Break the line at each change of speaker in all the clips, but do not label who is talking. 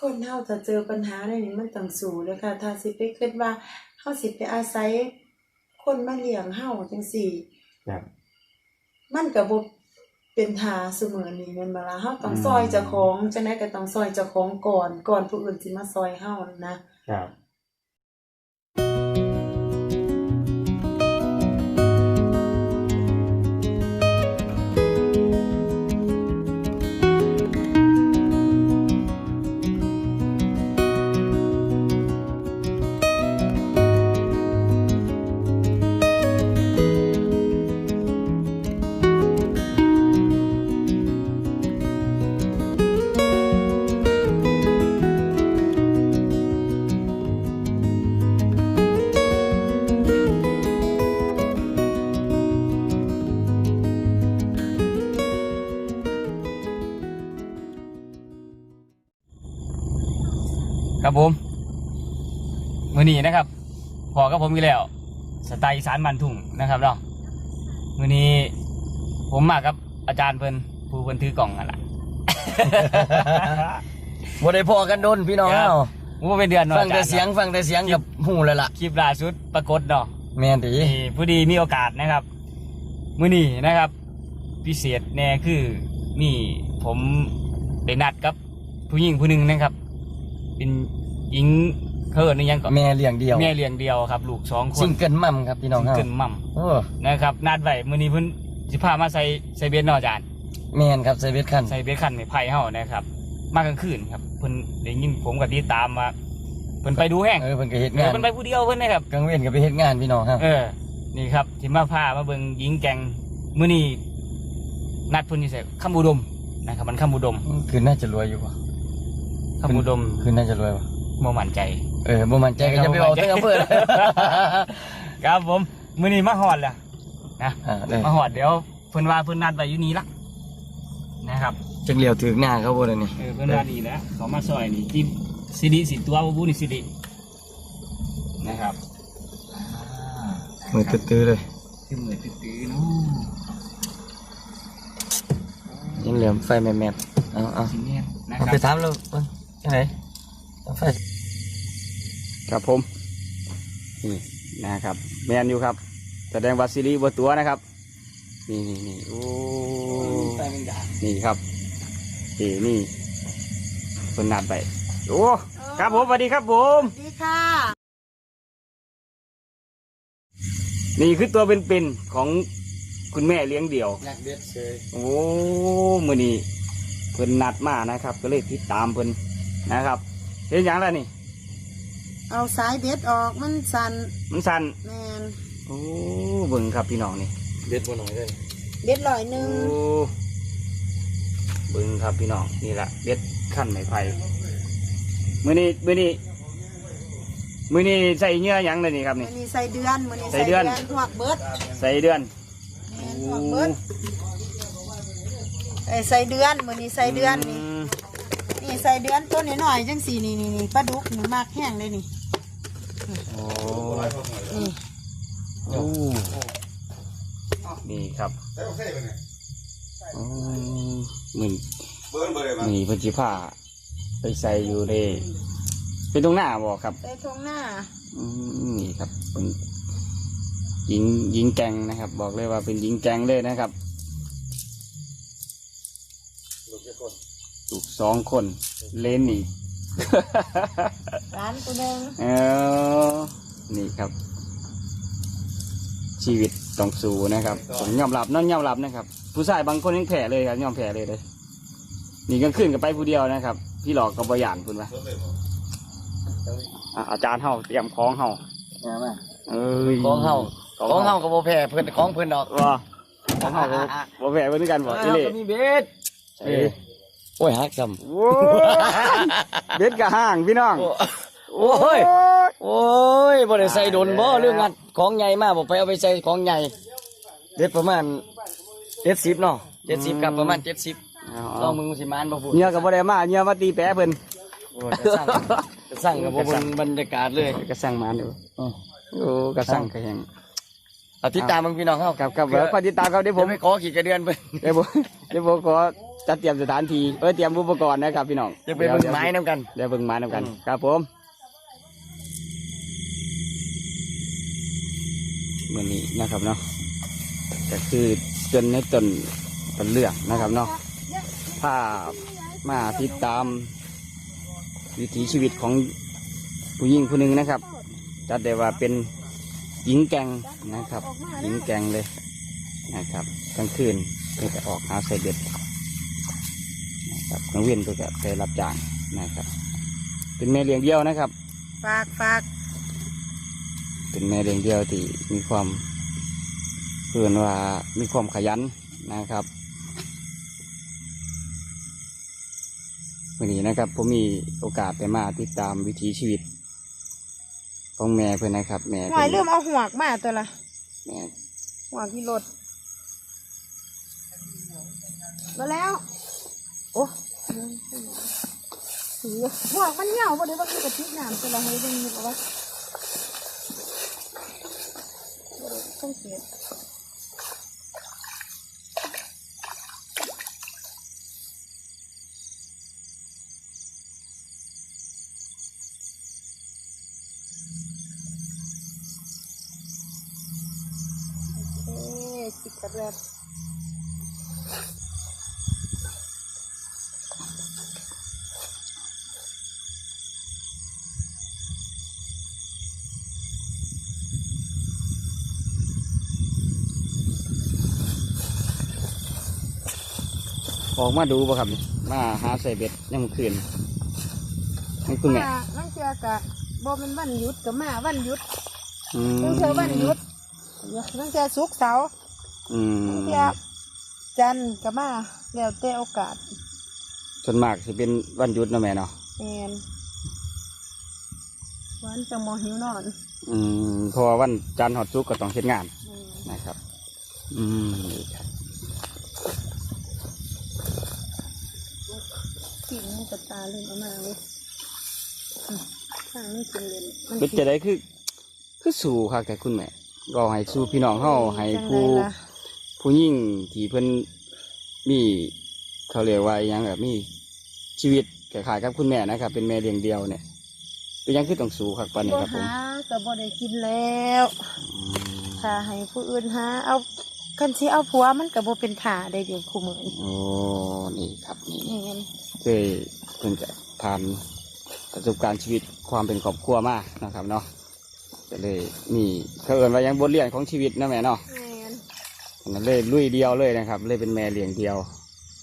คนเฮาถ้าเจอปัญหาในนี้มันต้องสู้เลยค่ะ ถ้าสิไปคิดว่าเฮาสิไปอาศัย คนมาเลี้ยงเฮาจังซี่
ครับ
มันก็บ่เป็นทาเสมอนี้แม่นบ่ล่ะเฮาต้องซอยเจ้าของจังได๋ก็ต้องซอยเจ้าของก่อนก่อนผู้อื่นสิมาซอยเฮานะ
ครับ ครับผม มือนี้นะครับพอกับผมอีกแล้ว สไตล์อีสานบันทุ่งนะครับเนาะมือนี้ผมมากับอาจารย์เพิ่นผู้เพิ่นถือกล่องนั่นแหละ
บ่ได้พอกันโดนพี่น้อง
ครับ
เฮา
ว่าเป็นเดือนเนาะ
ฟังแต่
อาจาร
เสียงฟังแต่เสียงกับหูเลยล่ะ
คลิปล่าสุดปรากฏเนาะ
แม่นติ
นี่ผู้ดีมีโอกาสนะครับ มือนี้นะครับ พิเศษแน่คือนี่ผมได้นัดกับผู้หญิงผู้หนึ่งนะครับ เป็นหญิงเขาเอิ้นอิหยังก็
แม่เลี้ยงเดียว
แม่เลี้ยงเดียวครับ ลูกสองคน
ซิงเกิลมัมครับพี่น้อง
ซิง
เฮา
เกิลมั่ม
โอ้
นะครับนัดไว้มื้อนี้เพิ่นสิพามาใส่ใส่เบสเนาะอาจารย์
แม่นครับใส่เวทคัน
ใส่เบสคันไม้ไผ่เฮานะครับ มากลางคืนครับเพิ่นได้ยินผมก็ติดตามว่าเพิ่นไปดูแห้ง
เออเพิ่นก็เฮ็ดา
เอองเพิ่นไปผู้เดียวเพิ่นนะครับ
กลางเว้นก็ไปเฮ็ดงานพี่น้องเฮา
เออนี่ครับที่มาพามาเบิ่งหญิงแกงมื้อนี้นัดเพิ่นนี่ใส่คำอุดมนะครับมันคำอุดม
คือน่าจะรวยอยู่บ่
คำอุดม
คือน่าจะรวยบ่
บ่มั่นใจ
เออบ่มั่นใจก็จะไปเอาทั้งอำเภอเลย
ครับผมมื้อนี้มาฮอดแล้วนะ
อ่าเด้อ
มาฮอดเดี๋ยวเพิ่นว่าเพิ่นนัดไว้อยู่นี่ละนะครับ
จักเลี้ยวถึงหน้าเขาบ่ได้นี่
เออเพื่อนว่าดีแล้วเขามาซอยนี่จิบซีดีสิตัวบูนี่ซีดีนะครับ
มือตื้อๆเลย
คือเหมือนตื้อๆเนาะ
ยังเหลือไฟแม่ๆเอาเอา
สิเนี่ยนะค
เอา
รับ
ไปถามแล้วเบิ่งจัง ไดเอาไฟ
ครับผมนี่นะครับ แมนอยู่ครับ แสดงว่าซีรีส์บตัวนะครับ นี่นี่นี่โอ้
ไฟแม่งดา
นี่ครับนี่นี่คนนัดไปโอ้ครับผมสวัสดีครับผม
สวัสดีค่ะ
นี่คือตัวเป็นๆของคุณแม่เลี้ยงเดี่ยว
อยากเด็ดเชย
โอ้มือนี้เพิ่นนัดมานะครับ ก็เลยติดตามเพิ่น นะครับเห็นอย่างไรนี่
เอาสายเด็ดออกมันสั่น
มันสั่น
แมน
โอ้เบิ่งครับพี่น้องนี่
เด็ดบ่หน่อยเลย
เด็ดร้อยหนึ
โอ้
ง
เบิ่งครับพี่น้องนี่แหละเบ็ดขั้นไม้ไผ่มือนี้มือนี้มือนี้ใส่เนื้อหยังเลยนี่ครับ
มื้
นี่
อนี้ใส่เดือนมื้อนี้
ใส่เดือน
หวกเบิด
ใส่เดือน
แม่นหวกเบิดไอ้ใส่เดือนมื้อนี้ใส่เดือนนี่
ม
นี่ ใส่เดือนต้นน้อยๆจังสี่นี่นี่นี่ปลาดุกนี่มากแห้งเลยนี่
โอ้
นี่
โอ้นี่ครับอืมมือนี่เพิ่นสิพาไปใส่อยู่ในเป็นตรงหน้าบ่ครับ
ใส่ทงหน้า
อืมนี่ครับเป็นหญิงหญิงแกงนะครับ บอกเลยว่าเป็นหญิงแกงเลยนะครับ ลูกสองคน เลนอีก
ร้านกูหนึง
เออนี่ครับ ชีวิตต้องสู้นะครับผมยอมรับนั่นยอมรับนะครับ ผู้ชายบางคนยังแผลเลยครับยอมแผลเลยเลยนี่กลางคืนก็ไปผู้เดียวนะครับ พี่หลอกกับบหยานคุณวะอะอาจารย์เฮาเตรียมของเฮา
เอามา
เอ้ย
ของเฮา
ของ
ของ
เฮา
เฮาก็บ่แพ้เพิ่นของเพิ่นดอก
ว่าของเฮาก็บ่แพ้เพิ่นคือกันบ่จิเล่
ก็มีเบ็ด
เอ้ย
โอ้ยฮักซ้ำ
โว้ยเบ็ดกะห้างพี่น้อง
โอ้ย โอ้ยบ่ได้ใส่โดนบ่เรื่องงัดของใหญ่มากบ่ไปเอาไปใส่ของใหญ่เด็ดประมาณ70เนาะ70กับประมาณ70
เอา
ลองมึงสิมานบ่พูด
เนื้อก็บ่ได้มาเนื้อมาตีแปะเพิ่น
โอ้ยกระสั่งกระสั่งกับบ่บนบรรยากาศเลย
ก็สั่งมาอยู่
อือ
โอ้ก็สั่งก็แหง
เอาติดตามมึงพี่น้องเฮา
ครับครับแล้วก็ติดตามครับเดี๋ยว
ผ
ผมม
ไปขอขี่กระเดือนเพิ่น
เดี๋ยวผมเดี๋ยวผมขอ จัดเตรียมสถานที่เออเตรียมอุปกรณ์นะครับพี่น้อง
จะไปเบิ่งไม้น้ำกัน
เดี๋ยวเบิ่งไม้นำกัน
อืม
ครับผมมื่อนี้นะครับเนาะก็คือจนในต้นต้นเลือกนะครับเนาะภาพมาติดตาม วิถีชีวิตของผู้หญิงผู้หนึ่งนะครับจัดได้ว่าเป็นหญิงแกร่งนะครับ หญิงแกร่งเลยนะครับกลางคืนเพื่อจะออกหาใส่เบ็ดนะ ครับกลางเวียนเพื่อจะไปรับจ้างนะครับ เป็นแม่เลี้ยงเดียวนะครับ
ฝากฝาก
เป็นแม่เลี้ยงเดียวที่มีความเพื่อนว่ามีความขยันนะครับวันนี้นะครับผมมีโอกาสได้มาติดตามวิถีชีวิตของแม่เพื่อนนะครับ แม่
หวาย
เพิ่น
เริ่มเอาหัวกมาตัวละ
แม่
หัวกที่รถมาแล้ว โอ้สีหวกมันเหนียวบ่ได้ว่าคือกระติกน้ำตัวละเฮ้ยเป็นมีบ่วะบ่ได้ต้องเสียเอ๊ะสิบกระแบบ
ออกมาดูป่ะครับนี่มาหาใส่เบ็ดยังคืนให้คุณแม่
มาลังเทือกะบ่เป็นวันหยุดกับมาวันหยุด
อืม
ลังเทือวันหยุดลังเทือสุกร์เสาร์
อืม
ลังเทือจันทร์กับมาแล้วแต่โอกาส
ส่วนมากจะเป็นวันหยุดเนาะแม่เนาะ
แอนวันจังมอหิวนอน
อืมเพราะว่าวันจันทร์หอดซุกร์ก็ต้องเฮ็ดงาน
อืม
นะครับ อืมนี่ครับ
กินมันกระตาเล่นเอามาเลยอืมข้างนี้กินเล่นมัน
เป็นจะได้คือ คือสู่ครับแต่คุณแม่ก็ให้สู่พี่น้องเฮาให้ผู้
จังใดล่ะ
ผู้ยิ่งที่เพิ่นมีเขาเรียกว่าอหยังแบบมีชีวิตคล้ายๆกับคุณแม่นะครับ เป็นแม่เลี้ยงเดียวเนี่ย เป็นหยังคือต้องสู่ครับปานนี้
บ่
ครับผม
หาก็บ่ได้กินแล้ว
อืม
ถ้าให้ผู้อื่นหาเอากันสิเอาผัวมันก็บ่เป็นท่าได้เดี๋ยวคู่มือนี้
โอ้นี่ครับนี่
แม่น
เคยเพิ่งจะผ่านประสบการณ์ชีวิตความเป็นครอบครัวมานะครับเนาะก็เลยมีเขาเอินว่ายังบทเรียนของชีวิตนะแม่เนาะ
แม่น
อันนั้นเลยลุยเดียวเลยนะครับ เลยเป็นแม่เลี้ยงเดียว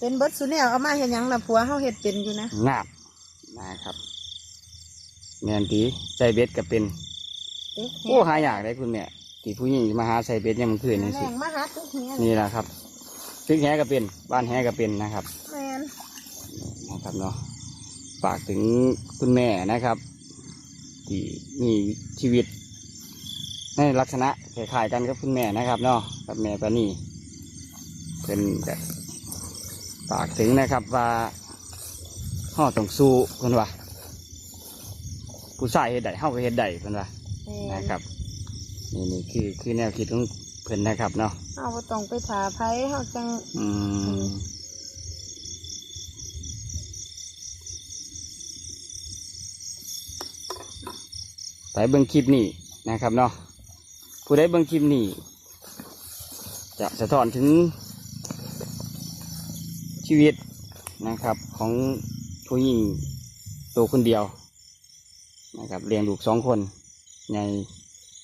เป็นเบิดสุแนวเอามาเฮ็ดหยังน่ะผัวเฮาเฮ็ดเป็นอยู่นะ
งาบนะครับ แม่นตีใจเบ็ดก็เป็น
เอ๊ะ
โอ้หายากเลยคุณแม่ที่ผู้หญิงมาหาใส่เบ็ดยังมันคืนนี่สิ
แรงมาหาตึกเฮีย
นี่แหละครับตึกแหก็เป็นบ้านแหก็เป็นนะครับ
แม่น
นะครับเนาะฝากถึงคุณแม่นะครับ ที่มีชีวิต ในลักษณะคล้ายๆกันกับคุณแม่นะครับเนาะกับแม่ปานี่เป็นแบบฝากถึงนะครับว่าห่อต้องสู้เพิ่นว่าผู้ชายเฮ็ดได้เฮาก็เฮ็ดได้เพิ่นว่า
แม่
นะ
น
ครับนี่นี่คือคือแนวคิดของเพิ่นนะครับเนาะ
เฮาบ่ต้องไปถาไผเฮาจัง
อืม ไปเบิ่งคลิปนี้นะครับเนาะผู้ใดเบิ่งคลิปนี้ จะสะท้อนถึงชีวิตนะครับของผู้หญิงตัวคนเดียวนะครับเลี้ยงลูกสองคนใหญ่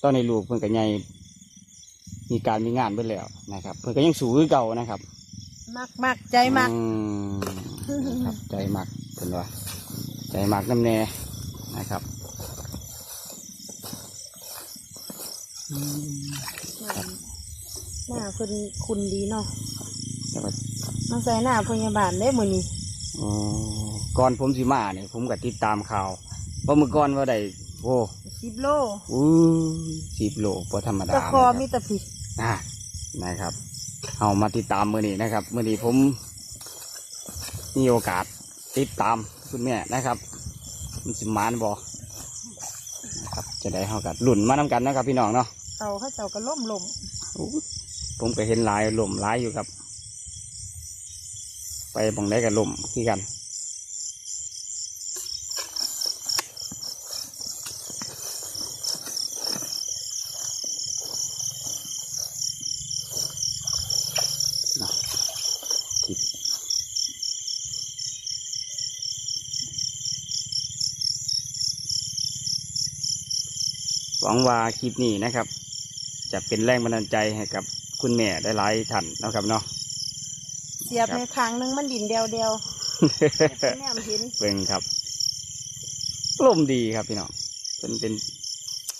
ตอนในลูกเพิ่นกับใหญ่มีการมีงานเบิ่แล้วนะครับ เพิ่นก็ยังสู้คือเก่านะครับ
มักมักใจมัก
อืมนะครับใจมักเพิ่นว่าใจมักน้ำแน่นะครับ
หน้าเพิ่นคุณดีเนาะ
แล้วก็
มาใส่หน้าพยาบาลได้มื้อนี้
อ๋อก่อนผมสิมาเนี่ยผมก็ติดตามข่าวเพราะเมื่อก่อนว่าได้โอ้
10โล
อู้สิบโลพอธรรมดา
ตะคอ
นะ
มี
ครับ
แต่ผิด
อ่านะครับเอามาติดตามมือนี้นะครับมือนี้ผมมีโอกาสติดตามคุณแม่นะครับ มันสิมานบอนะครับจะได้เข้ากับหลุ่นมานำกันนะครับพี่น้องเนาะ
เขาเขาเจ้าก็ล่มลม
ผมก็เห็นหลายหล่มหลายอยู่ครับ ไปบังได้กับลมคือกันคลิปหวังว่าคลิปนี้นะครับ จะเป็นแรงบันดาลใจให้กับคุณแม่ได้หลายท่านเนาะครับเนาะ
เสียบในครั้งหนึงมันดินเดียวเดียวแม่มเห็น
เบิ่งครับลมดีครับพี่น้องเป็นเป็น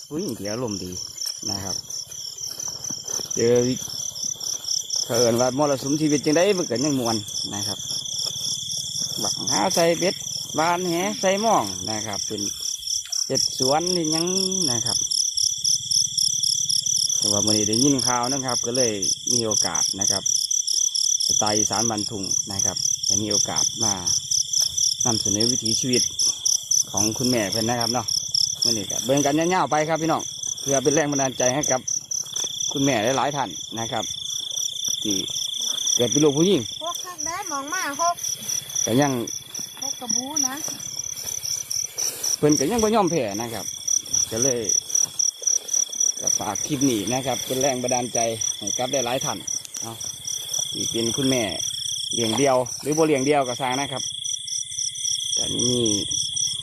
อุ้ยเดี๋ยวลมดีนะครับเจอวิเขินว่ามรสุมชีวิตจังได้มันก็ยังมวนนะครับบักหาใส่เบ็ดบานแหใส่หม่องนะครับ เป็นเจ็ดสวนนี่ยังนะครับ แต่ว่าวันนี้ได้ยินข่าวนะครับ ก็เลยมีโอกาสนะครับสไตล์อีสารบันทุงนะครับได้มีโอกาสมานำเสนอวิถีชีวิตของคุณแม่เพื่อนนะครับเนาะมื่อนี้ก็เบิ่งกันยาวๆไปครับพี่น้องเพื่อเป็นแรงบันดาลใจให้กับ คุณแม่หลายๆท่านนะครับที่เกิดเป็นลูกผู้หญิง
หกคักได้มองมาหก
แต่ยัง
หกกระบูนะ
เพิ่นก็ยังบ่ยอมแพ้นะครับก็เลยก็ฝากคลิปนี้นะครับ เป็นแรงบันดาลใจให้กับได้หลายท่านเนาะที่เป็นคุณแม่เลี้ยงเดียว หรือบ่เลี้ยงเดียวก็สร้างนะครับแต่นี่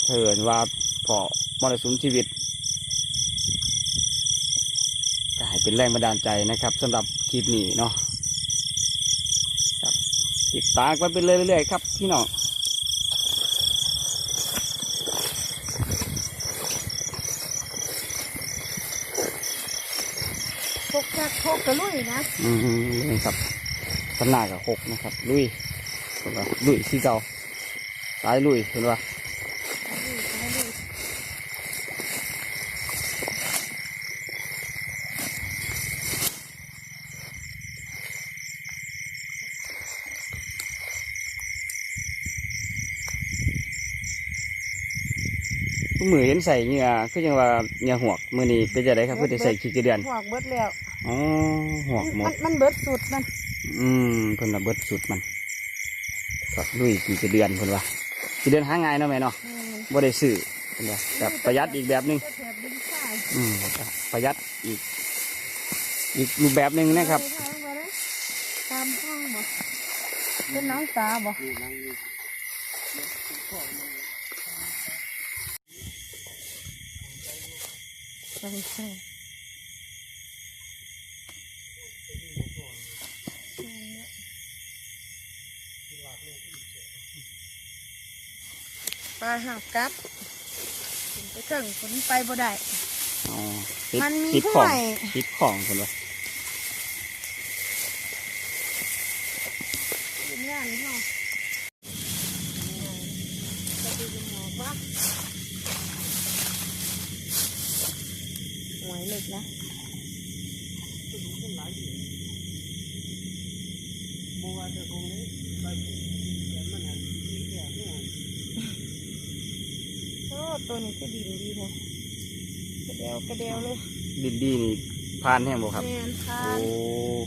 เพิ่นว่าพอมรสุมชีวิตก็ให้เป็นแรงบันดาลใจนะครับสำหรับคลิปนี้เนาะครับติดตามกันไปเรื่อยๆครับพี่น้อง
ห กกหกกระลุยนะ
อืมนี่ครับขนาดกับหกนะครับ ลุยเห็นว่าลุยที่เก่าสายลุยเห็นว่าผู้มือเห็น ใส่เหงื่อคือยังว่าเหงื่อหวกมือนี้เป็นจะได้ครับเพื่อจะใส่ขี้กระเดือน
หวกเบิดแล้ว
อ๋อหวกหม
มั
ด
นมันเบิดสุดมัน
อืมเพิ่นระเบิดสุดมันก็ลุยกี่เดือนเพิ่นว่ากี่เดือนหาง่ายเนาะแม่เนาะ
อืม
บ่ได้ซื้อเพิ่นว่าแบบประหยัดอีกแบบหนึง
แถบดินทราย
อืมก็ประหยัดอีก อีกรูปแบบหนึ่งนะครับ
ตามห้องบ่เป็นน้องตาบ่ ใช่ใช่ปลาหักกับขึ้นไปเครื่องฝนไปบ่ได้
อ๋อติด
มันมี
ติดของ
ห้วย
ติดของเพิ่นว่า
เป็นงานเนาะจะดูหมอกว่าหวยเล็ก นะโอ้ตัวนี้ก็ดีดีเลยกระเดวกระเดวเลย
ดินดีนี่พานแห้งบ่ครับ
แมนทา
โอ้
น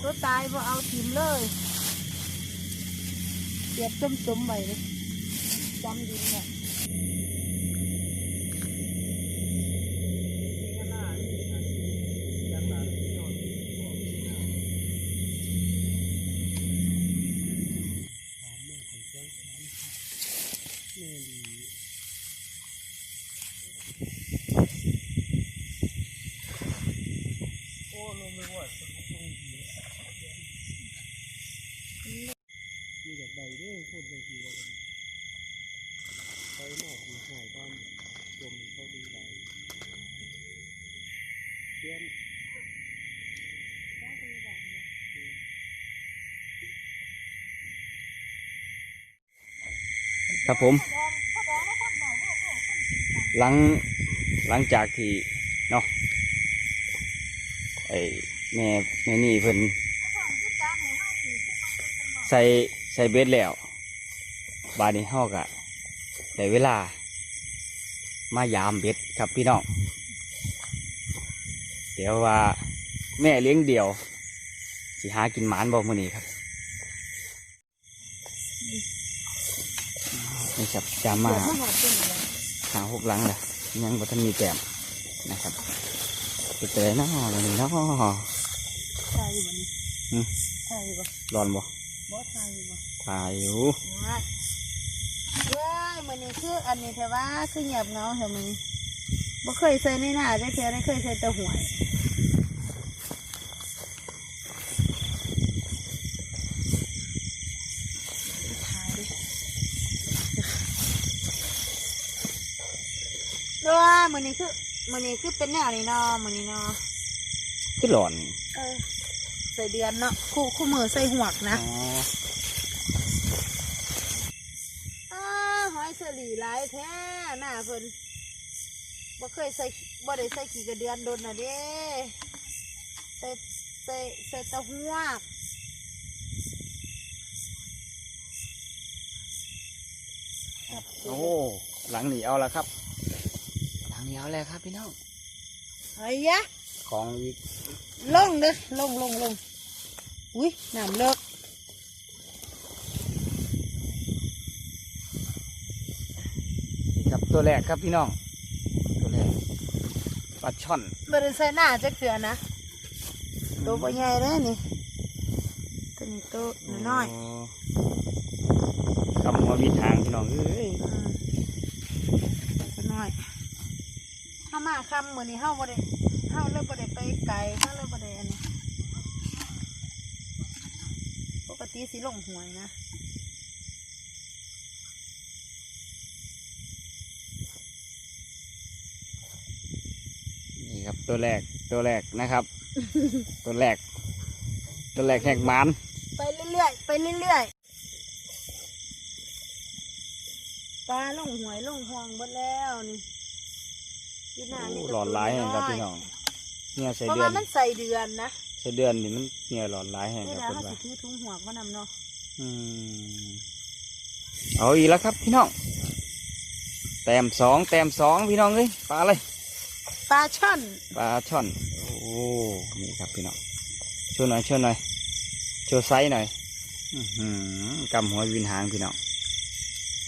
ตัวตายบ่เอาทิมเลยเก็บจมจมๆไว้เลยจำดินเนี่ย
ครับผม หลังหลังจากที่เนาะไอแม่แม่นี่เพิ่นใส่ใส่เบ็ดแล้ว บาดนี้เฮากะได้เวลา มายามเบ็ดครับพี่น้อง เดี๋ยวว่าแม่เลี้ยงเดี่ยว สิหากินหมานบ่มื้อนี้ครับ นี่ครับจามา
เดี๋ยวมาหอดขึ้นเลย
หาหกหลังเลยยังบ่ทันมีแก้มนะครับเป็นแต่น้อเลยนี่น้อ
ทายอยู่บ่นี่
อืม
ทายอยู่บ่
ร้อนบ่
บ่ทายอยู่บ่
ตายอยู่
ว้ายว้ายมื้อนี้คืออันนี้แต่ว่าคือเงียบเหงาแถวมื้อนี้บ่เคยใส่ในหน้าได้เทื่อได้เคยใส่แต่หวย ว่า มือนี้คือมือนี้คือเป็นแนวนี้เนาะมือนี้เนาะ
คือร้อน
เออใส่เดือนเนาะคู่คู่มือใส่หวกนะ
อ๋อ
อ้าหอยเสลีหลายแท้หน้าเพิ่นบ่เคยใส่บ่ได้ใส่ขี้กระเดือนโดนน่ะเด้ใส่ใส่ใส่แตะหวก
โอ้หลังหนีเอาแล้วครับ หลังหนีเอาแล้วครับพี่น้อง
เฮ้ยยะ
ของอีก
ลงเด้อลงลงลงอุ้ยน้ำเลิก
กับตัวแรกครับพี่น้อง ตัวแรกปลาช่อน
บ่ได้ใส่หน้าจักเทื่อนะตัวบ่ใหญ่เด้อนี่ตัวนี้ตัวน้อย
คำหัวมีทางพี่น้องเอ้ย
ๆอืมตัวน้อยเฮา มาค่ำมื้อนี้เฮาบ่ได้เฮาเลยบ่ได้ไปไกลเฮาเลยบ่ได้อันนี้ปกติสิลงหวยนะ
นี่ครับตัวแรกตัวแรกนะครับ ตัวแรก ตัวแรกแหกมัน
ไปเรื่อยๆไปเรื่อยๆปลาลงหวยลงห่วงเบดแล้วนี่อยู่ หน้านี่
โอ้
ก็
หลอดร้ายแห่งครับ
ตัว
พี่น้องเนี่ยใส่
เพราะ
เดือ
ว่านมันใส่เดือนนะ
ใส่เดือนนี่มันเนี่ยหลอดร้ายแห่ง
นี่
ครับ
นะ
เป็น
เขา
ว่า
สิถือถุงหวกมานำเนาะ
อืมเอาอีกแล้วครับพี่น้องแต้มสองแต้มสองพี่น้องเอ้ยปลาเลย
ปลาช่อน
ปลาช่อน โอ้นี่ครับพี่น้องช่วยหน่อยช่วยหน่อยโชว์ไซส์หน่อยอื้อหือกำหัววินหางพี่น้อง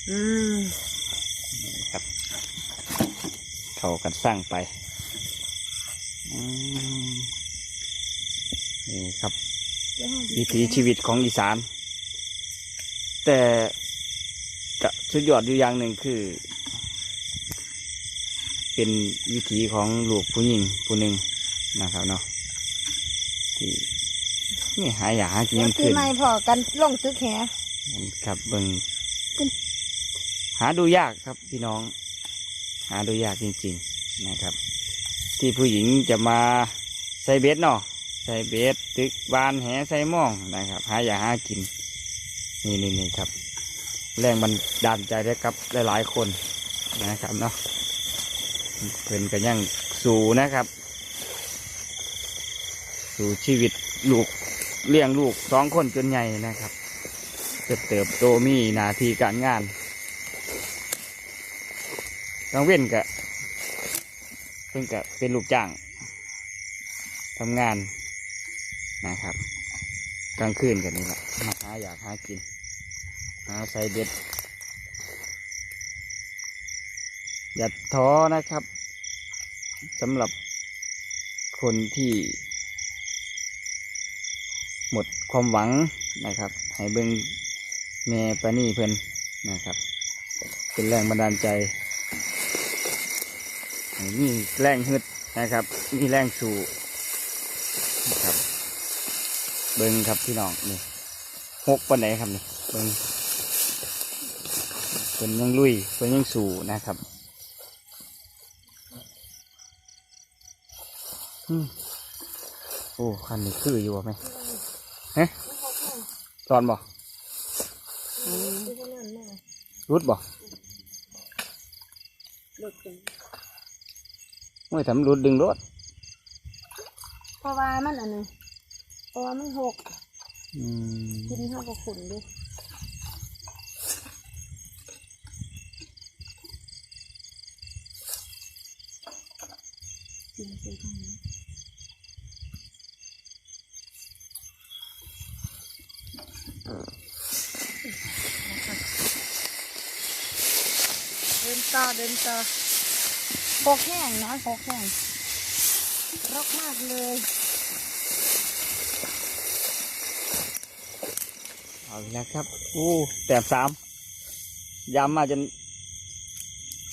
อืม
นี่ครับ เข้ากันสร้างไปอืมนี่ครับ วิถีชีวิตของอีสาน แต่กะสุดยอดอยู่อย่างหนึ่งคือ เป็นวิถีของลูกผู้หญิงผู้หนึ่งนะครับเนาะที่นี่หาอยากหากิน
แล้ว
ยัง
ที่
ขึ้น
ไม่พอกันลงตึกแห
ครับเบิงหาดูยากครับพี่น้อง หาดูยากจริงๆนะครับ ที่ผู้หญิงจะมาใส่เบ็ดเนาะใส่เบ็ดตึกบานแหใส่หม่องนะครับ หาอยากหากิน นี่นี่นี่ครับ แรงมันดานใจได้กับหลายๆคนนะครับเนาะเพิ่นก็ยังสู่นะครับ สู่ชีวิตลูกเลี้ยงลูกสองคนจนใหญ่นะครับ จะเติบโตมีหนาทีการงาน กลางเว้นกะเพิ่งกะเป็นลูกจ้างทำงานนะครับ กลางคืนกันนี่แหละมาหาอยากหากิน หาใส่เบ็ด อย่าท้อนะครับสำหรับคนที่ หมดความหวังนะครับ ให้เบิ่งแม่ปานี่เพิ่นนะครับ เป็นแรงบันดาลใจ มีแรงฮึดนะครับ มีแรงสู่นะครับ เบิ่งครับพี่น้องนี่หกปันไหนครับนี่เบิ่งเพิ่นยังลุยเพิ่นยังสู่นะครับอืมโอ้คันนี้คืออยู่บ่ไหมเฮ้ตอนบ่รุดบ่โอ้ยทำรุดดึงรถ
เพราะว่ามันอันนี้เพราะว่ามันหก
อืม
กินข้าวกับขุนดิกินไปทางนี้ต่อเดินต่อ โคกแห้งน้อยโคกแห้งรกมากเลย
เอาอีกแล้วครับอู้แต้มสามยำมาจน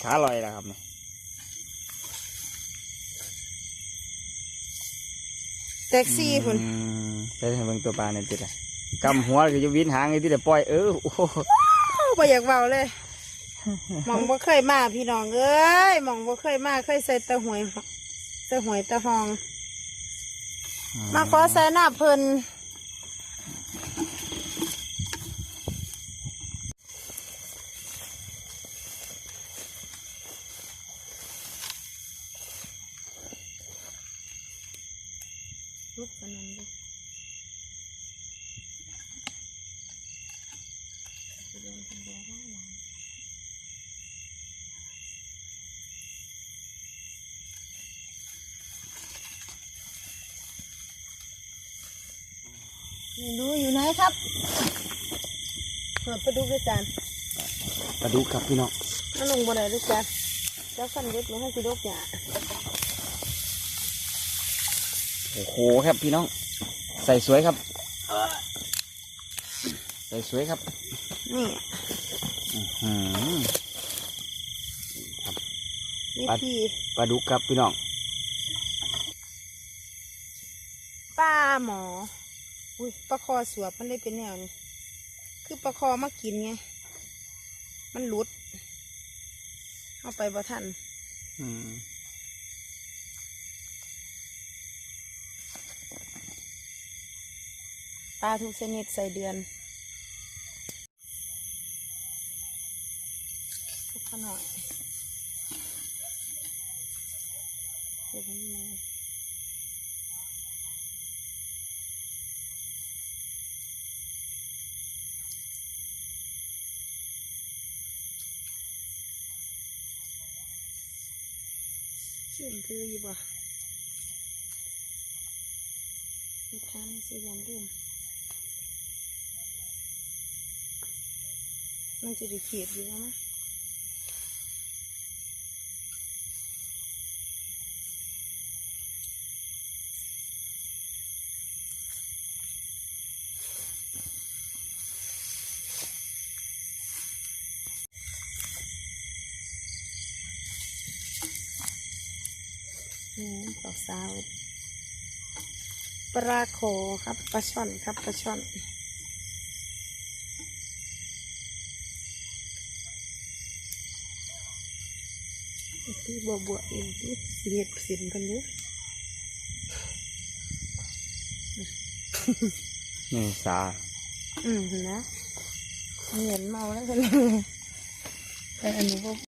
ขาลอยแล้วครับเนี่ย
แท็กซี่พุ่น
อืมใช้ให้เบิ่งตัวปลาเนี่ยติดอะกำหัวก็จะวินหางไอ้ที่เดี๋ยวปล่อยเออโอ้โห
บ่อยากเบาเลยห มองบ่เคยมาพี่น้องเอ้ยหมองบ่เคยมาเคยใส่แตะหวยใส่หวยแตะหอง มาขอใส่หน้าเพิ่นลุกปานนั้นเด้อสิโดนทำร้ายร่างกาย ไม่รู้อยู่ไหนครับเปิดประตูด้วยจาน
ปลาดุกครับพี่น้อง
นั่นลงบ่ได้ด้วยจานเจ้าขันเด็ดมาให้สิดกหยา
โอ้โหครับพี่น้อง ใส่สวยครับ ใส่สวยครับ
นี่
อืม
วิ
ปัด
ธี
ปลาดุกครับพี่น้อง
ป้าหมอ อุ้ยปลาคอสวบมันได้เป็นแนวนี้คือปลาคอมากินไง มันหลุด เอาไปบ่ทัน
อืม
ปลาทุกชนิดใส่เดือนทุกขน่อยเดี๋ยวนี้ นะขึ้นคืออยู่บ่อีกครั้งสิยันเรื่องมันจะได้เขียดอยู่แล้วนะอืมปลอก สาวปลาโคครับปลาช่อนครับปลาช่อนที่บัวบัวเองที่เสียดสินกันเยอะ
นี่สา
อืมนะเหม็นเมาแล้วกันเลยแต่อันนี้ก็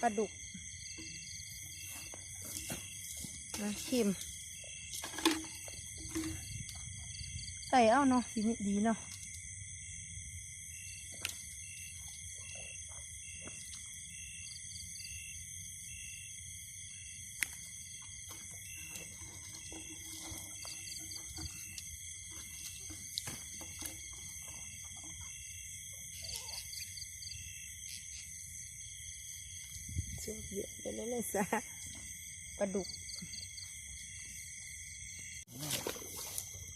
ปลาดุกนะชิมใส่เอาเนาะดีดีเนาะ ชือกเยอะไปเลยเลยซะปลาดุก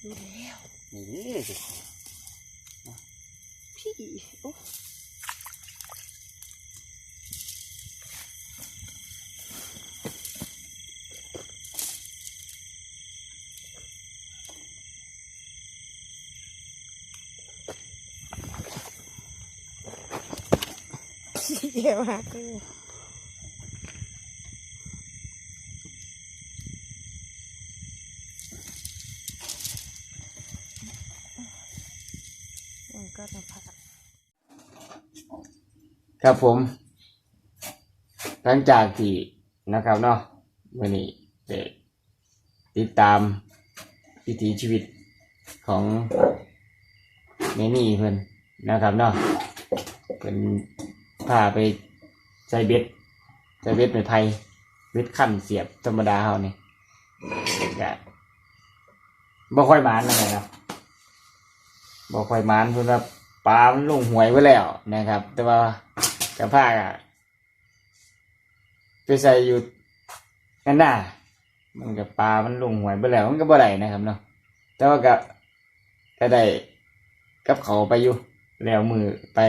ดูแล้ว
นี่สิ
พี่โอ้เยอะมากเลยมันก็จะพัก
ครับผมหลังจากที่นะครับเนาะวันนี้ได้ติดตามวิถีชีวิตของเมนี่เพิ่นนะครับเนาะเพิ่นพาไปใส่เบ็ดใส่เบ็ดไม้ไผ่เบ็ดขั้นเสียบธรรมดาเฮานี่ก็บ่ค่อยมานอะไรนะบ่ค่อยมานเพิ่นว่าปลามันลงหวยไว้แล้วนะครับ แต่ว่า กับผ้าอะไปใส่อยู่กันหน้ามันกับปลา มันลงหวยไปแล้วมันก็บ่ได้นะครับเนาะแต่ว่าก็ก็ได้กับเขาไปอยู่แล้วมือไป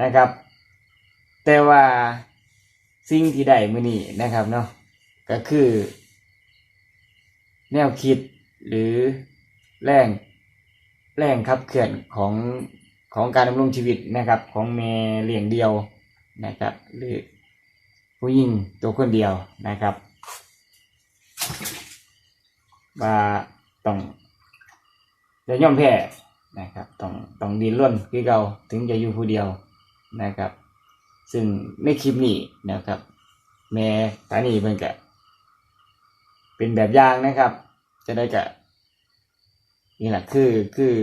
นะครับ แต่ว่าสิ่งที่ได้มือนี้นะครับเนาะก็คือ แนวคิดหรือแรงแรงขับเคลื่อนของ ของการดำรงชีวิตนะครับ ของแม่เลี้ยงเดียวนะครับ หรือผู้หญิงตัวคนเดียวนะครับว่าต้องจะย่อมแพ้นะครับต้องต้องดินร่นคือเราถึงจะอยู่ผู้เดียวนะครับ ซึ่งในคลิปนี้นะครับ แม่ตานีเพิ่นกะเป็นแบบอย่างนะครับ จะได้กะนี่แหละคือคือ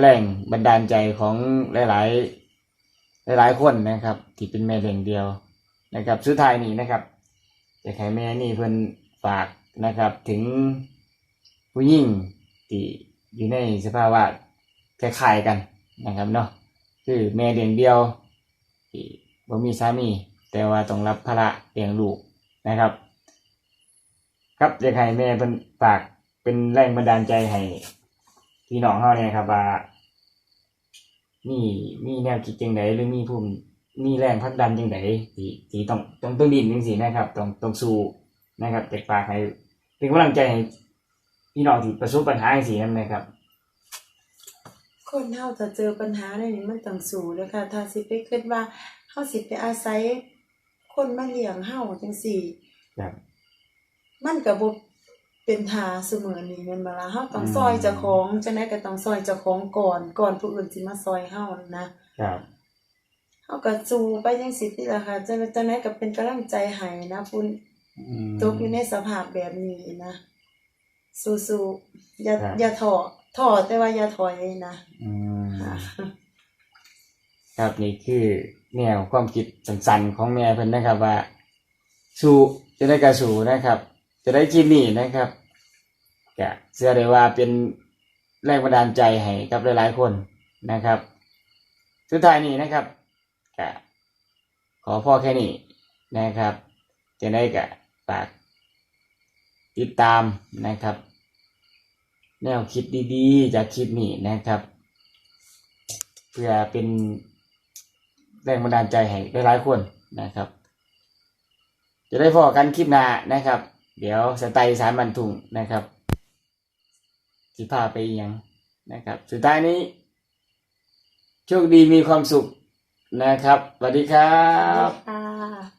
แรงบันดาลใจของหลาย ๆ หลาย ๆ คนนะครับ ที่เป็นแม่เลี้ยงเดียวนะครับสุดท้ายนี้นะครับจะให้แม่นี่เพิ่นฝากนะครับ ถึงผู้หญิงที่อยู่ในสภาวะคล้ายๆกันนะครับเนาะคือแม่เลี้ยงเดียวที่บ่มีสามี แต่ว่าต้องรับภาระเลี้ยงลูกนะครับ ครับอยากให้แม่เป็นฝากเป็นแรงบันดาลใจให้ พี่น้องเขาเนี่ยครับว่า มีมีแนวคิดจังไดหรือมีภูมิมีแรงผลักดันจังไดที่ที่ต้องต้องต้องดินจังซี่นะครับต้องต้องสู้นะครับอยากฝากให้เป็นกำลังใจให้พี่น้องที่ประสบปัญหาจังซี่นำนะครับ
คนเฮาจะเจอปัญหาในนี้มันต้องสู้เลยค่ะถ้าสิไปคิดว่าเฮาสิไปอาศัย คนมาเลี้ยงเฮาจังซี่
ครับ
มันก็บ่ เป็นทาเสมอนี้แม่นบ่ล่ะเฮาต้อง
อืม
ซอยเจ้าของจังได๋ก็ต้องซอยเจ้าของก่อนก่อนผู้อื่นสิมาซอยเฮานะครับเฮาก็สู้ไปจังซี่ติล่ะค่ะจังจังได๋ก็เป็นกำลังใจให้นะผู้
อืม
ตกอยู่ในสภาพแบบนี้นะ สู้ๆอย่า
ครับ
อย่าท้อท้อแต่ว่าอย่าถอยนะ
อืม
ค่ะ
ครับนี่คือแนวความคิดสั้นๆของแม่เพิ่นนะครับว่า สู้จะได้กระสู้นะครับ จะได้คิดนี่นะครับจะเชื่อได้ว่าเป็นแรงบันดาลใจให้กับหลายๆคนนะครับ สุดท้ายนี้นะครับก็ขอพ่อแค่นี้นะครับ จะได้กะฝากติดตามนะครับ แนวคิดดีๆ จากคลิปนี้นะครับ เพื่อเป็นแรงบันดาลใจให้หลายๆคนนะครับ จะได้พอกันคลิปหน้านะครับ เดี๋ยวสไตล์สารบันทุงนะครับสิพาไปยังนะครับ สุดท้ายนี้ โชคดีมีความสุขนะครับสวัสดีครับ